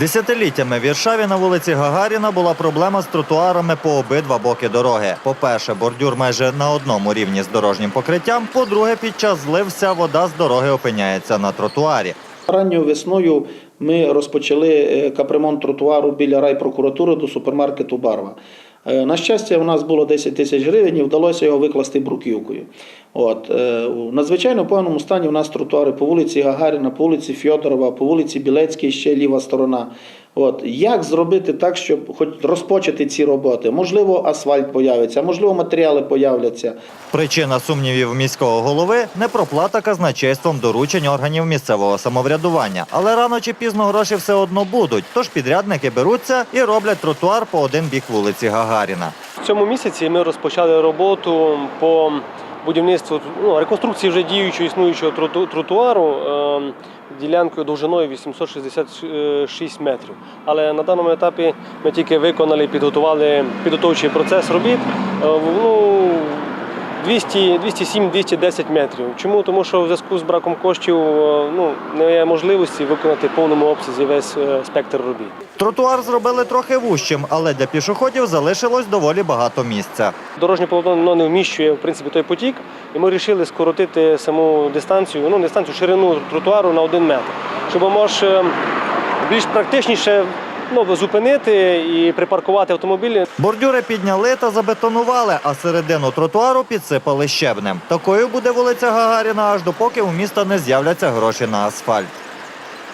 Десятиліттями в Віршаві на вулиці Гагаріна була проблема з тротуарами по обидва боки дороги. По-перше, бордюр майже на одному рівні з дорожнім покриттям. По-друге, під час злився вода з дороги опиняється на тротуарі. Ранньою весною ми розпочали е, капремонт тротуару біля райпрокуратури до супермаркету Барва. Е, На щастя, у нас було 10 тисяч гривень і вдалося його викласти бруківкою. От, е, у надзвичайно поганому стані у нас тротуари по вулиці Гагаріна, по вулиці Фьодорова, по вулиці Білецькій, ще ліва сторона. От, як зробити так, щоб хоч розпочати ці роботи? Можливо, асфальт появиться, можливо, матеріали появляться. Причина сумнівів міського голови непроплата казначейством доручень органів місцевого самоврядування. Але рано чи пізно гроші все одно будуть. Тож підрядники беруться і роблять тротуар по один бік вулиці Гагаріна. В цьому місяці ми розпочали роботу по будівництву ну, реконструкції вже діючого існуючого тротуару е, ділянкою довжиною 866 метрів. Але на даному етапі ми тільки виконали, підготували підготовчий процес робіт. е, ну, 200, 207-210 метрів. Чому? Тому що в зв'язку з браком коштів е, ну, не є можливості виконати в повному обсязі весь е, спектр робіт. Тротуар зробили трохи вущим, але для пішоходів залишилось доволі багато місця. Дорожнє полотно не вміщує в принципі той потік, і ми вирішили скоротити саму дистанцію, ну дистанцію ширину тротуару на один метр, щоб може більш практичніше ну, зупинити і припаркувати автомобілі. Бордюри підняли та забетонували, а середину тротуару підсипали щебнем. Такою буде вулиця Гагаріна аж допоки у міста не з'являться гроші на асфальт.